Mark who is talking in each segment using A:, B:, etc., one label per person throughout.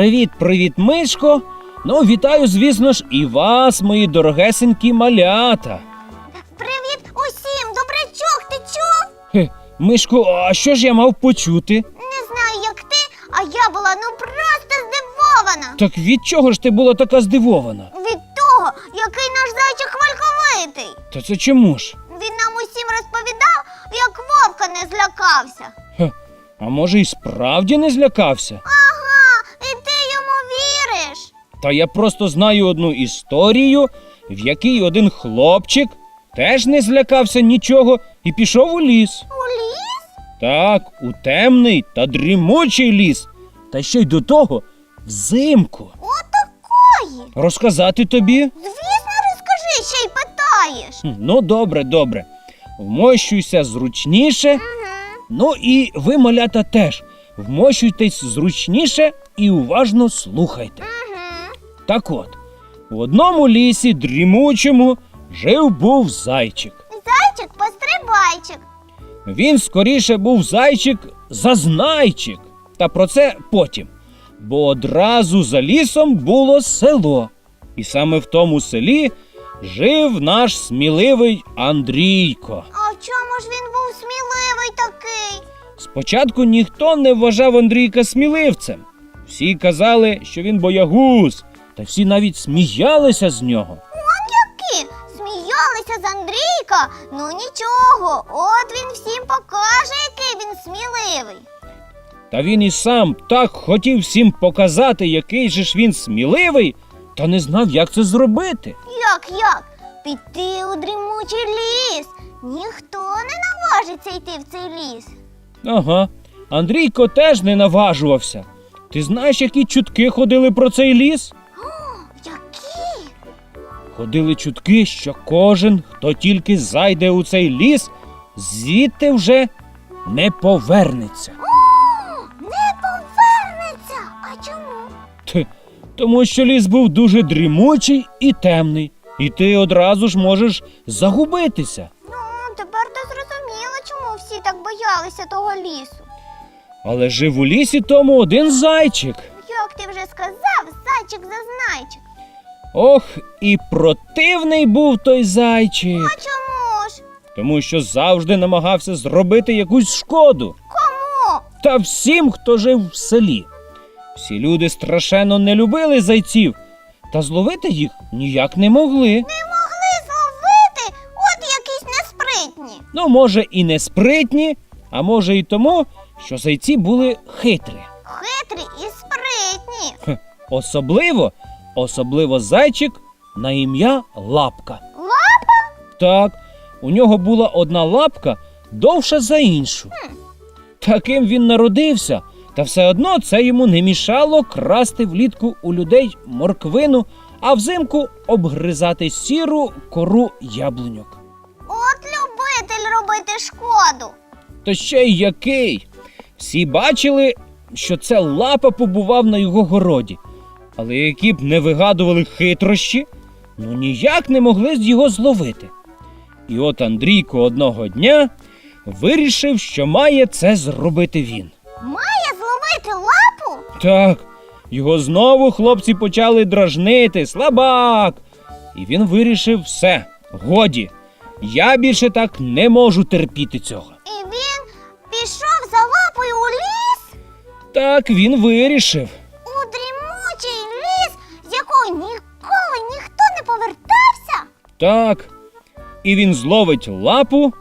A: Привіт, привіт, мишко. Ну, вітаю, звісно ж, і вас, мої дорогесенькі малята.
B: Привіт усім, добрячок, ти чув?
A: Хе, мишко, а що ж я мав почути?
B: Не знаю, як ти, а я була ну просто здивована.
A: Так від чого ж ти була така здивована?
B: Від того, який наш зайчик хвальковитий.
A: Та це чому ж?
B: Він нам усім розповідав, як вовка не злякався.
A: Хе, а може, і справді не злякався?
B: Ага,
A: Та я просто знаю одну історію, в якій один хлопчик теж не злякався нічого і пішов у ліс.
B: У ліс?
A: Так, у темний та дрімучий ліс. Та ще й до того взимку.
B: Отакої.
A: Розказати тобі?
B: Звісно, розкажи, ще й питаєш.
A: Хм, Ну, добре, добре. Вмощуйся зручніше.
B: Угу.
A: Ну і ви, малята, теж. Вмощуйтесь зручніше і уважно слухайте. Так от, в одному лісі дрімучому жив був зайчик.
B: Зайчик пострибайчик.
A: Він скоріше був зайчик зазнайчик. Та про це потім. Бо одразу за лісом було село. І саме в тому селі жив наш сміливий Андрійко.
B: А в чому ж він був сміливий такий?
A: Спочатку ніхто не вважав Андрійка сміливцем. Всі казали, що він боягуз, та всі навіть сміялися з нього.
B: Які? Сміялися з Андрійка? Ну нічого, от він всім покаже, який він сміливий.
A: Та він і сам так хотів всім показати, який же ж він сміливий, та не знав, як це зробити.
B: Як як? Піти у дрімучий ліс. Ніхто не наважиться йти в цей ліс.
A: Ага, Андрійко теж не наважувався. Ти знаєш, які чутки ходили про цей ліс? Ходили чутки, що кожен, хто тільки зайде у цей ліс, звідти вже не повернеться.
B: О, не повернеться. А чому?
A: Т, тому що ліс був дуже дрімучий і темний, і ти одразу ж можеш загубитися.
B: Ну, тепер ти зрозуміла, чому всі так боялися того лісу.
A: Але жив у лісі тому один зайчик.
B: Як ти вже сказав, зайчик зазнайчик.
A: Ох, і противний був той зайчик,
B: А чому ж?
A: тому що завжди намагався зробити якусь шкоду.
B: Кому?
A: Та всім, хто жив в селі. Всі люди страшенно не любили зайців, та зловити їх ніяк не могли.
B: Не могли зловити, от якісь неспритні.
A: Ну, може, і не спритні, а може, і тому, що зайці були хитрі.
B: Хитрі і спритні.
A: Особливо, особливо зайчик на ім'я Лапка.
B: Лапа?
A: Так, у нього була одна лапка довша за іншу. Таким він народився, та все одно це йому не мішало красти влітку у людей морквину, а взимку обгризати сіру кору яблуньок.
B: От любитель робити шкоду.
A: Та ще й який. Всі бачили, що це лапа побував на його городі, але які б не вигадували хитрощі, ну ніяк не могли його зловити. І от Андрійко одного дня вирішив, що має це зробити він.
B: Має зловити лапу?
A: Так, його знову хлопці почали дражнити, слабак. І він вирішив все, годі. Я більше так не можу терпіти цього.
B: І він пішов за лапою у ліс?
A: Так він вирішив. Так. І він зловить лапу,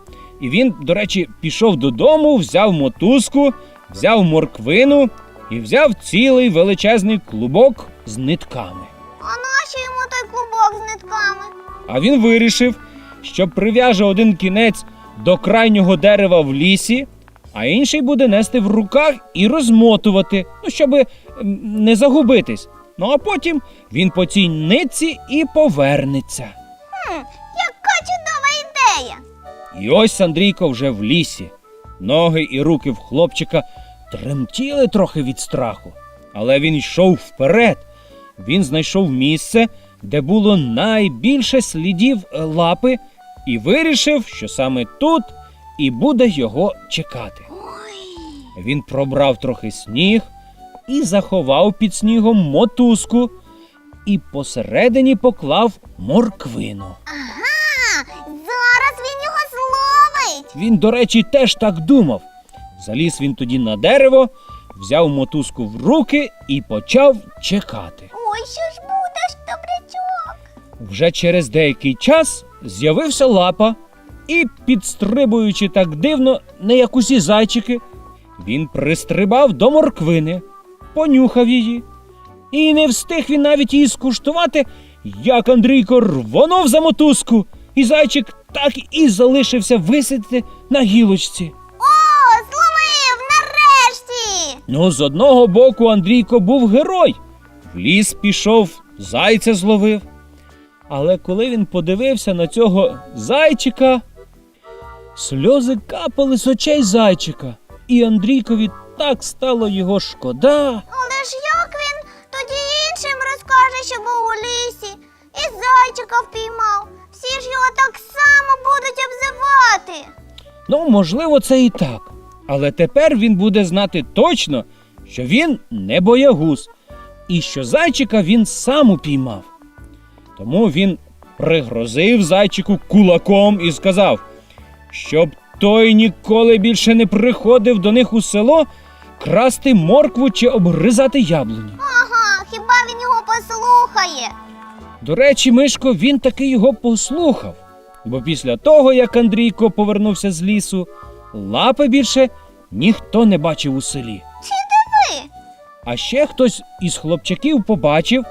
A: і він, до речі, пішов додому, взяв мотузку, взяв морквину і взяв цілий величезний клубок з нитками.
B: А нащо йому той клубок з нитками?
A: А він вирішив, що прив'яже один кінець до крайнього дерева в лісі, а інший буде нести в руках і розмотувати, ну, щоб не загубитись. Ну а потім він по цій нитці і повернеться.
B: Хм, яка чудова ідея!
A: І ось Андрійко вже в лісі. Ноги і руки в хлопчика тремтіли трохи від страху. Але він йшов вперед. Він знайшов місце, де було найбільше слідів лапи, і вирішив, що саме тут і буде його чекати.
B: Ой.
A: Він пробрав трохи сніг і заховав під снігом мотузку, і посередині поклав морквину.
B: Ага, зараз він його зловить.
A: Він, до речі, теж так думав. Заліз він тоді на дерево, взяв мотузку в руки і почав чекати.
B: Ой, що ж буде ж добрячок?
A: Вже через деякий час з'явився лапа і, підстрибуючи так дивно, не як усі зайчики, він пристрибав до морквини, понюхав її. І не встиг він навіть її скуштувати, як Андрійко рвонув за мотузку, і зайчик так і залишився висити на гілочці.
B: О, зловив нарешті.
A: Ну, з одного боку Андрійко був герой. В ліс пішов, зайця зловив. Але коли він подивився на цього зайчика, сльози капали з очей зайчика, і Андрійкові так стало його шкода.
B: Але ж як він розкаже, що був у лісі, і зайчика впіймав. Всі ж його так само будуть обзивати.
A: Ну, можливо, це і так. Але тепер він буде знати точно, що він не боягуз, і що зайчика він сам упіймав. Тому він пригрозив зайчику кулаком і сказав, щоб той ніколи більше не приходив до них у село красти моркву чи обгризати яблуні.
B: Ага, хіба він його послухає?
A: До речі, Мишко, він таки його послухав. Бо після того, як Андрійко повернувся з лісу, лапи більше ніхто не бачив у селі.
B: Чи диви?
A: А ще хтось із хлопчаків побачив,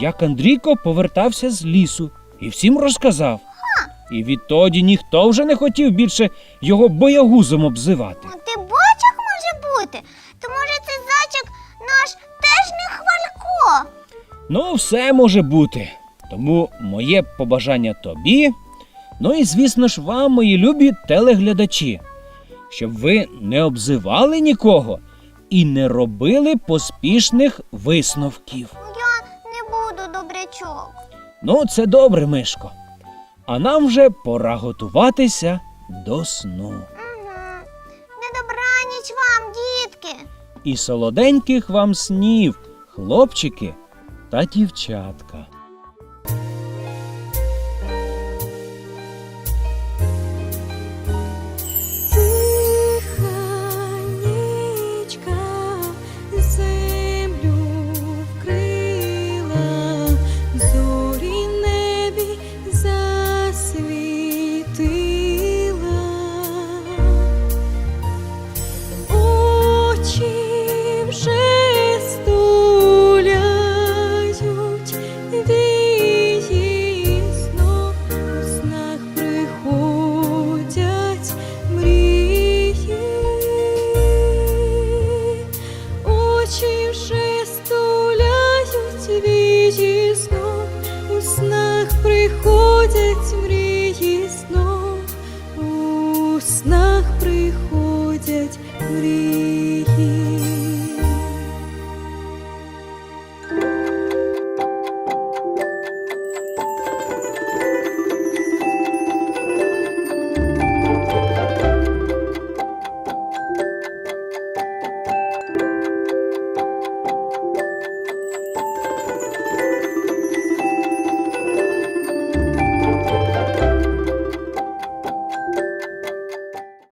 A: як Андрійко повертався з лісу і всім розказав. І відтоді ніхто вже не хотів більше його боягузом обзивати.
B: А ти бач, як може бути? То може цей зайчик наш теж не хвалько?
A: Ну, все може бути. Тому моє побажання тобі, ну і звісно ж вам, мої любі телеглядачі, щоб ви не обзивали нікого і не робили поспішних висновків.
B: Я не буду добрячок.
A: Ну, це добре, Мишко. А нам вже пора готуватися до сну. І солоденьких вам снів, хлопчики та дівчатка.